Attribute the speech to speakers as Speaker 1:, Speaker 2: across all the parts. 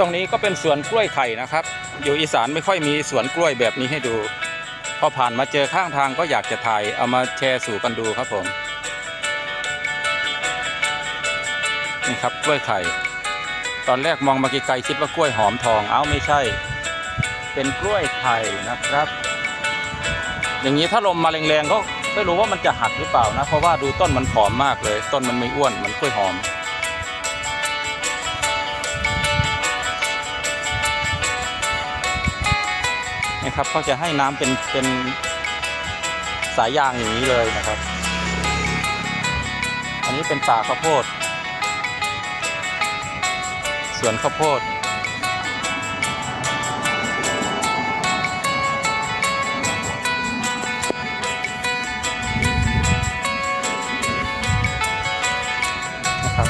Speaker 1: ตรงนี้ก็เป็นสวนกล้วยไข่นะครับ อยู่อีสานไม่ค่อยมีสวนกล้วยแบบนี้ให้ดู พอผ่านมาเจอข้างทางก็อยากจะถ่ายเอามาแชร์สู่กันดูครับผม นี่ครับกล้วยไข่ ตอนแรกมองมาไกลๆคิดว่ากล้วยหอมทองเอ้าไม่ใช่ เป็นกล้วยไข่นะครับ อย่างนี้ถ้าลมมาแรงๆก็ไม่รู้ว่ามันจะหักหรือเปล่านะ เพราะว่าดูต้นมันผอมมากเลย ต้นมันไม่อ้วนมือนกล้วยหอม นะครับเขาจะให้น้ำเป็นเป็นสายยางอย่างนี้เลยนะครับ อันนี้เป็นป่าข้าวโพดสวนข้าวโพดครับ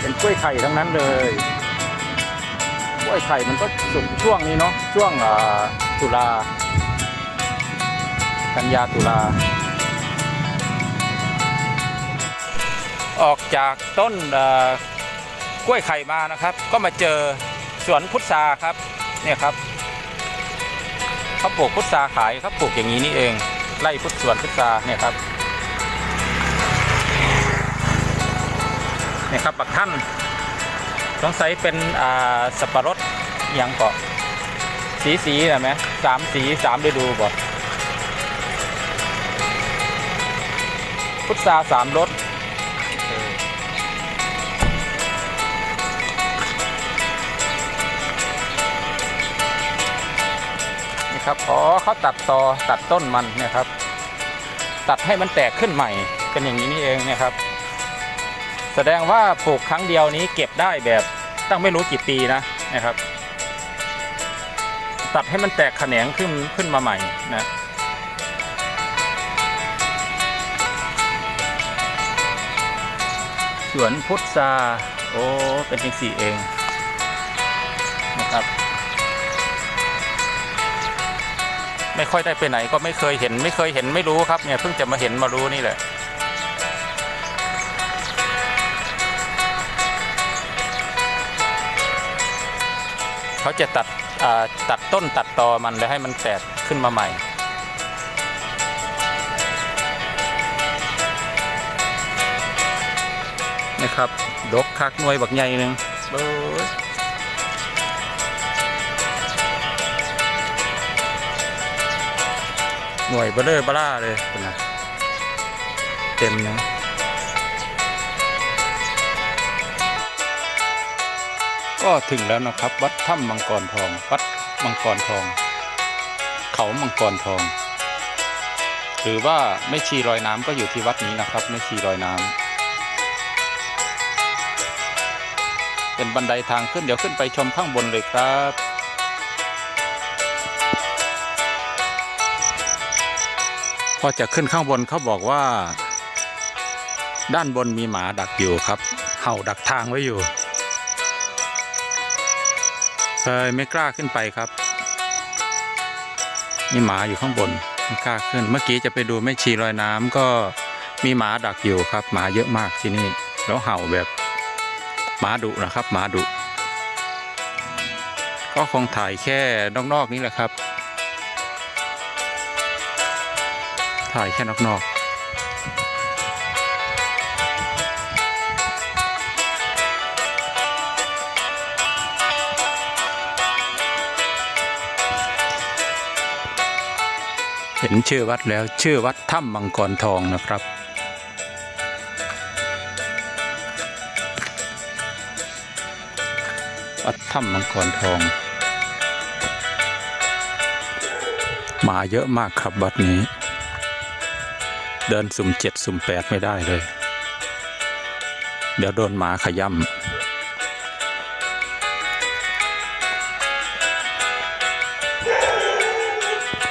Speaker 1: เป็นกล้วยไข่ทั้งนั้นเลย วยไข่มันก็สุกช่วงนี้เนาะช่วงตุลากันยาตุลา ออกจากต้นกล้วยไข่มานะครับ ก็มาเจอสวนพุทราครับเนี่ยครับเขาปลูกพุทราขายเขาปลูกอย่างนี้นี่เอง ไล่พุทสวนพุทราเนี่ยครับเนี่ยครับปักท่าน งสัยเป็นอ่าสับปะรดยังเกาะสีสีนะไหมสามสีสามฤดูบอกพุทราสามรสนี่ครับอ๋อเขาตัดตอตัดต้นมันเนี่ยครับ ตัดให้มันแตกขึ้นใหม่เป็นอย่างนี้นี่เองเนี่ยครับ แสดงว่าปลูกครั้งเดียวนี้เก็บได้แบบตั้งไม่รู้กี่ปีนะนะครับ ตัดให้มันแตกแขนงขึ้นขึ้นมาใหม่นะสวนพุทราโอ้ เป็นจังสี่เองนะครับ ไม่ค่อยได้ไปไหนก็ไม่เคยเห็น ไม่เคยเห็นไม่รู้ครับเนี่ยเพิ่งจะมาเห็นมารู้นี่แหละ เขาจะตัดตัดต้นตัดตอมันแล้วให้มันแตกขึ้นมาใหม่ นะครับ ดกคักหน่วยบักใหญ่หนึ่งหน่วยเบลเลอร์บล่าเลยเป็นไงเต็มนะ ก็ถึงแล้วนะครับ วัดถ้ำมังกรทอง วัดมังกรทอง เขามังกรทอง หรือว่าแม่ชีลอยน้ำก็อยู่ที่วัดนี้นะครับแม่ชีลอยน้ำเป็นบันไดทางขึ้นเดี๋ยวขึ้นไปชมข้างบนเลยครับพอจะขึ้นข้างบนเขาบอกว่า ด้านบนมีหมาดักอยู่ครับ เห่าดักทางไว้อยู่ เลยไม่กล้าขึ้นไปครับมีหมาอยู่ข้างบนไม่กล้าขึ้น เมื่อกี้จะไปดูแม่ชีลอยน้ำก็มีหมาดักอยู่ครับ หมาเยอะมากที่นี่ แล้วเห่าแบบหมาดุนะครับ หมาดุ ก็คงถ่ายแค่นอกๆนี้แหละครับ ถ่ายแค่นอกๆ ห็นชื่อวัดแล้วชื่อวัดถ้ำมังกรทองนะครับ วัดถ้ำมังกรทอง มาเยอะมากครับวัดนี้ เดินสุ่มเจ็ดสุ่มแปดไม่ได้เลย เดี๋ยวโดนหมาขย่ำ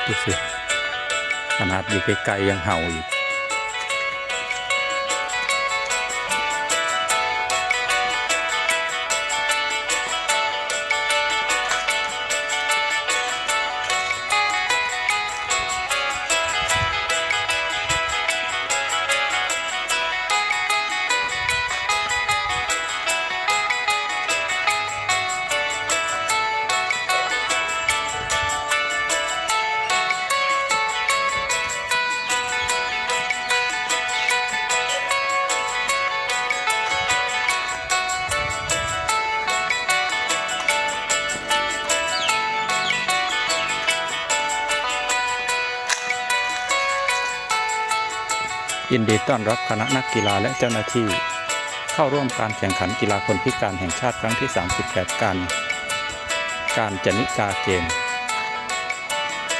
Speaker 1: ดูสิ ขนาดอยู่ไกลๆยังเห่าอยู่ ยินดีต้อนรับคณะนักกีฬาและเจ้าหน้าที่ เข้าร่วมการแข่งขันกีฬาคนพิการแห่งชาติครั้งที่ 38การการจนิกาเกม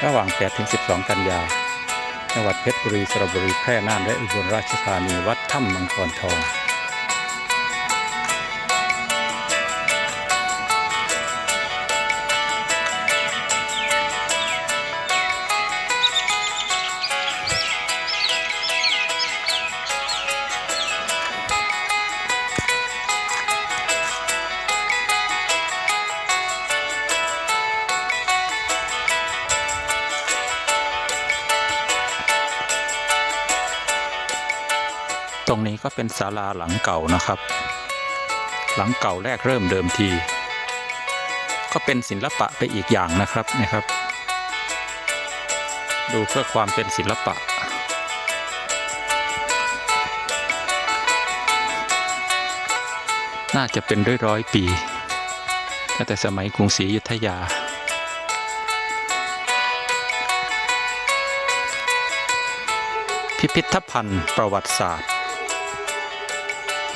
Speaker 1: ระหว่าง 8-12 กันยา จังหวัดเพชรบุรีสระบุรีแพร่น่านและอุบลราชธานีวัดถ้ำมังกรทอง ตรงนี้ก็เป็นศาลาหลังเก่านะครับ หลังเก่าแรกเริ่มเดิมที ก็เป็นศิลปะไปอีกอย่างนะครับนะครับ ดูเพื่อความเป็นศิลปะ น่าจะเป็นร้อยร้อยๆปีตั้งแต่สมัยกรุงศรีอยุธยาพิพิธภัณฑ์ประวัติศาสตร์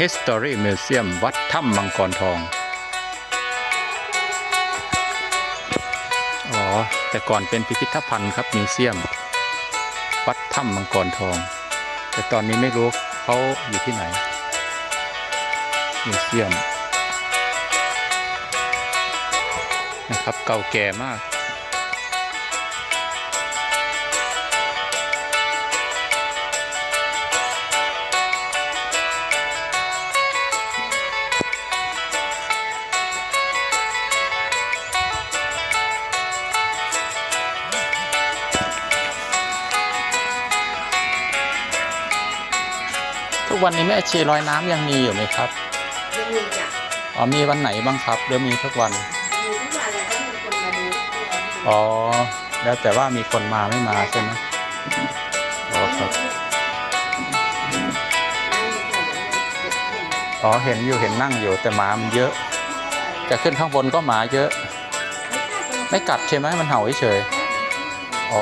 Speaker 1: History Museum วัดถ้ำมังกรทอง อ๋อ แต่ก่อนเป็นพิพิธภัณฑ์ครับมิวเซียม วัดถ้ำมังกรทอง แต่ตอนนี้ไม่รู้เขาอยู่ที่ไหนมิวเซียม นะครับเก่าแก่มาก ทุกวันนี้แม่ชีลอยน้ำยังมีอยู่ไหมครับ
Speaker 2: ยังมีจ้ะ
Speaker 1: อ๋อมีวันไหนบ้างครับหรือมีทุกวัน
Speaker 2: มีทุกวันเลยก็มีคนมาดูทุกวัน
Speaker 1: อ๋อแล้วแต่ว่ามีคนมาไม่มาใช่ไหมอ๋อครับอ๋อเห็นอยู่เห็นนั่งอยู่แต่หมามันเยอะ จะขึ้นข้างบนก็หมาเยอะ ไม่กัดใช่ไหมมันเห่าเฉยๆอ๋อ